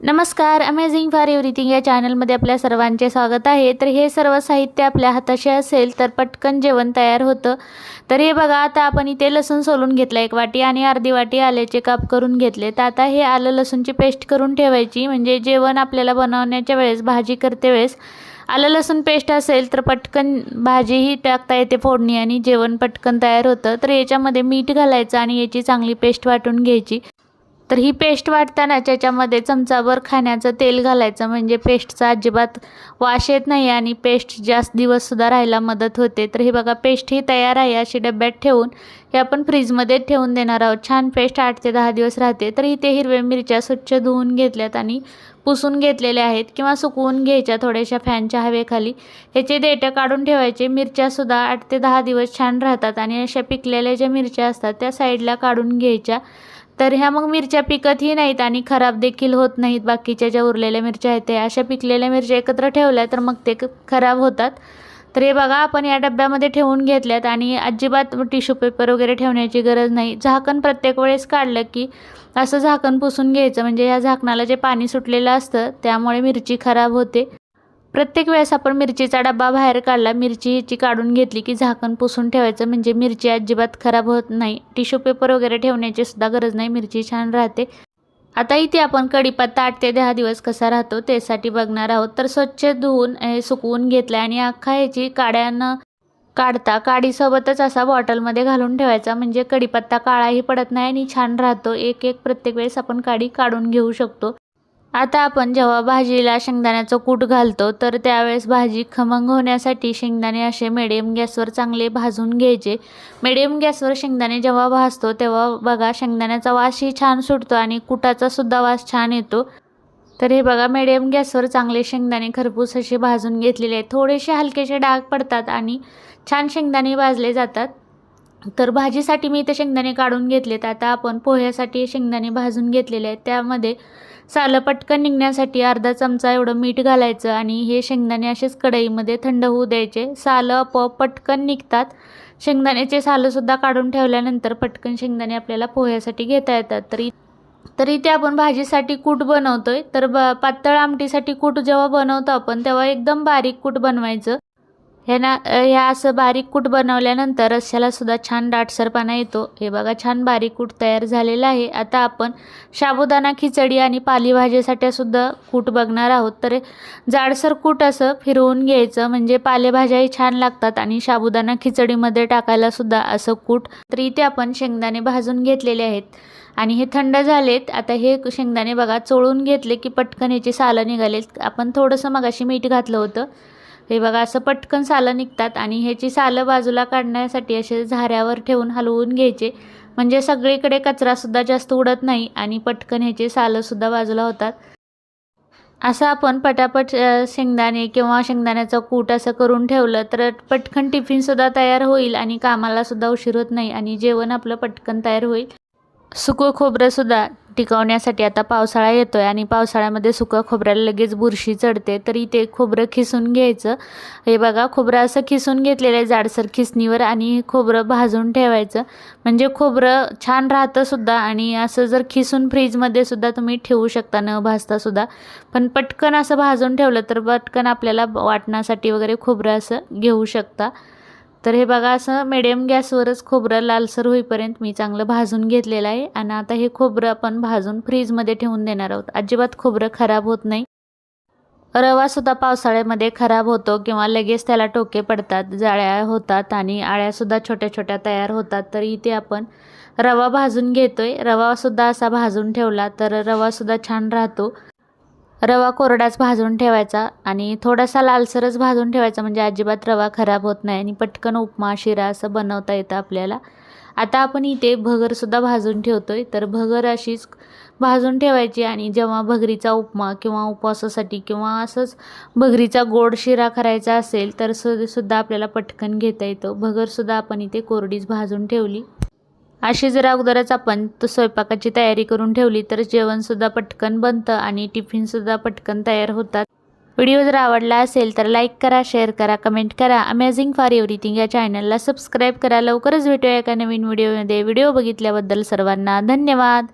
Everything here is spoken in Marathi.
नमस्कार अमेझिंग फॉर एव्हरीथिंग या चॅनलमध्ये आपल्या सर्वांचे स्वागत आहे. तर हे सर्व साहित्य आपल्या हाताशी असेल तर पटकन जेवण तयार होतं. तर हे बघा आता आपण इथे लसूण सोलून घेतलं एक वाटी आणि अर्धी वाटी आल्याचे काप करून घेतले. तर आता हे आलं लसूणची पेस्ट करून ठेवायची म्हणजे जेवण आपल्याला बनवण्याच्या वेळेस भाजी करते वेळेस आलं लसूण पेस्ट असेल तर पटकन भाजीही टाकता येते फोडणी आणि जेवण पटकन तयार होतं. तर याच्यामध्ये मीठ घालायचं आणि याची चांगली पेस्ट वाटून घ्यायची. तर ही पेस्ट वाटताना त्याच्यामध्ये चमचाभर खाण्याचं तेल घालायचं. म्हणजे पेस्टचा अजिबात वास येत नाही आणि पेस्ट जास्त दिवससुद्धा राहायला मदत होते. तर हे बघा पेस्ट ही तयार आहे अशी डब्यात ठेवून. हे आपण फ्रीजमध्ये ठेवून देणार आहोत. छान पेस्ट आठ ते दहा दिवस राहते. तर इथे हिरव्या मिरच्या स्वच्छ धुवून घेतल्यात आणि पुसून घेतलेल्या आहेत किंवा सुकवून घ्यायच्या थोड्याशा फॅनच्या हवेखाली. ह्याचे देठं काढून ठेवायचे. मिरच्यासुद्धा आठ ते दहा दिवस छान राहतात आणि अशा पिकलेल्या ज्या मिरच्या असतात त्या साईडला काढून घ्यायच्या. तर ह्या मग मिरच्या पिकतही नाहीत आणि खराब देखील होत नाहीत. बाकीच्या ज्या उरलेल्या मिरच्या आहेत त्या अशा पिकलेल्या मिरच्या एकत्र ठेवल्या तर मग ते खराब होतात. तर हे बघा आपण या डब्यामध्ये ठेवून घेतल्यात आणि अजिबात टिश्यू पेपर वगैरे ठेवण्याची गरज नाही. झाकण प्रत्येक वेळेस काढलं की असं झाकण पुसून घ्यायचं. म्हणजे ह्या झाकणाला जे पाणी सुटलेलं असतं त्यामुळे मिरची खराब होते. प्रत्येक वेळेस आपण मिरचीचा डबा बाहेर काढला मिरची ह्याची काढून घेतली की झाकण पुसून ठेवायचं. म्हणजे मिरची अजिबात खराब होत नाही. टिश्यू पेपर वगैरे ठेवण्याची सुद्धा गरज नाही. मिरची छान राहते. आता इथे आपण कढीपत्ता आठ ते दहा दिवस कसा राहतो त्यासाठी बघणार आहोत. तर स्वच्छ धुवून सुकवून घेतलं आणि अख्खा ह्याची काड्यानं काढता काडीसोबतच असा बॉटलमध्ये घालून ठेवायचा. म्हणजे कढीपत्ता काळाही पडत नाही आणि छान राहतो. एक एक प्रत्येक वेळेस आपण काडी काढून घेऊ शकतो. आता आपण जेव्हा भाजीला शेंगदाण्याचं कूट घालतो तर त्यावेळेस भाजी खमंग होण्यासाठी शेंगदाणे असे मिडियम गॅसवर चांगले भाजून घ्यायचे. मिडियम गॅसवर शेंगदाणे जेव्हा भाजतो तेव्हा बघा शेंगदाण्याचा वासही छान सुटतो आणि कुटाचा सुद्धा वास छान येतो. तर हे बघा मिडियम गॅसवर चांगले शेंगदाणे खरपूस असे भाजून घेतलेले आहेत. थोडेसे हलकेसे डाग पडतात आणि छान शेंगदाणे भाजले जातात. तर भाजीसाठी मी इथे शेंगदाणे काढून घेतलेत. आता आपण पोह्यासाठी शेंगदाणे भाजून घेतलेले आहेत. त्यामध्ये सालं पटकन निघण्यासाठी अर्धा चमचा एवढं मीठ घालायचं आणि हे शेंगदाणे असेच कढईमध्ये थंड होऊ द्यायचे. सालं आपोआप पटकन निघतात. शेंगदाण्याचे सालंसुद्धा काढून ठेवल्यानंतर पटकन शेंगदाणे आपल्याला पोह्यासाठी घेता येतात. तरी तरी ते आपण भाजीसाठी कूट बनवतोय. तर ब पातळ आमटीसाठी कूट जेव्हा बनवतो आपण तेव्हा एकदम बारीक कूट बनवायचं. ह्याना ह्या असं बारीक कूट बनवल्यानंतर रश्श्याला सुद्धा छान दाटसरपणा येतो. हे बघा छान बारीक कूट तयार झालेलं आहे. आता आपण साबुदाणा खिचडी आणि पालेभाजीसाठी सुद्धा कूट बघणार आहोत. तर जाडसर कूट असं फिरवून घ्यायचं. म्हणजे पालेभाज्याही छान लागतात आणि साबुदाणा खिचडीमध्ये टाकायला सुद्धा असं कूट तर इथे आपण शेंगदाणे भाजून घेतलेले आहेत. आणि हे थंड झालेत. आता हे शेंगदाणे बघा चोळून घेतले की पटकन याची सालं निघालेत. आपण थोडंसं मगाशी मीठ घातलं होतं. हे बघा असं पटकन सालं निघतात आणि ह्याची सालं बाजूला काढण्यासाठी असे झाऱ्यावर ठेवून हलवून घ्यायचे. म्हणजे सगळीकडे कचरासुद्धा जास्त उडत नाही आणि पटकन ह्याचे सालंसुद्धा बाजूला होतात. असं आपण पटापट शेंगदाणे किंवा शेंगदाण्याचं कूट असं करून ठेवलं तर पटकन टिफिनसुद्धा तयार होईल आणि कामालासुद्धा उशीर होत नाही आणि जेवण आपलं पटकन तयार होईल. सुकं खोबरंसुद्धा टिकवण्यासाठी आता पावसाळा येतो आहे आणि पावसाळ्यामध्ये सुकं खोबऱ्याला लगेच बुरशी चढते तरी ते खोबरं खिसून घ्यायचं. हे बघा खोबरं असं खिसून घेतलेलं आहे जाडसर खिसणीवर आणि खोबरं भाजून ठेवायचं. म्हणजे खोबरं छान राहतं सुद्धा आणि असं जर खिसून फ्रीजमध्ये सुद्धा तुम्ही ठेवू शकता न भाजता सुद्धा पण पटकन असं भाजून ठेवलं तर पटकन आपल्याला वाटण्यासाठी वगैरे खोबरं असं घेऊ शकता. तर हे बघा असं मिडियम गॅसवरच खोबरं लालसर होईपर्यंत मी चांगलं भाजून घेतलेलं आहे. आणि आता हे खोबरं आपण भाजून फ्रीजमध्ये ठेवून देणार आहोत. अजिबात खोबरं खराब होत नाही. रवासुद्धा पावसाळ्यामध्ये खराब होतो किंवा लगेच त्याला टोके पडतात जाळ्या होतात आणि आळ्यासुद्धा छोट्या छोट्या तयार होतात. तर इथे आपण रवा भाजून घेतोय. रवासुद्धा असा भाजून ठेवला तर रवासुद्धा छान राहतो. रवा कोरडाच भाजून ठेवायचा आणि थोडासा लालसरच भाजून ठेवायचा. म्हणजे अजिबात रवा खराब होत नाही आणि पटकन उपमा शिरा असं बनवता येतं आपल्याला. आता आपण इथे भगरसुद्धा भाजून ठेवतो आहे तर भगर अशीच भाजून ठेवायची आणि जेव्हा भगरीचा उपमा किंवा उपवासासाठी किंवा असंच भगरीचा गोड शिरा करायचा असेल तर सुद्धा आपल्याला पटकन घेता येतो. भगरसुद्धा आपण इथे कोरडीच भाजून ठेवली. अशी जर अगोदरच आपण तो स्वयंपाकाची तयारी करून ठेवली तर जेवणसुद्धा पटकन बनतं आणि टिफिनसुद्धा पटकन तयार होतात. व्हिडिओ जर आवडला असेल तर लाईक करा शेअर करा कमेंट करा. अमेझिंग फॉर एव्हरीथिंग या चॅनलला सबस्क्राईब करा. लवकरच भेटूया एका नवीन व्हिडिओमध्ये. व्हिडिओ बघितल्याबद्दल सर्वांना धन्यवाद.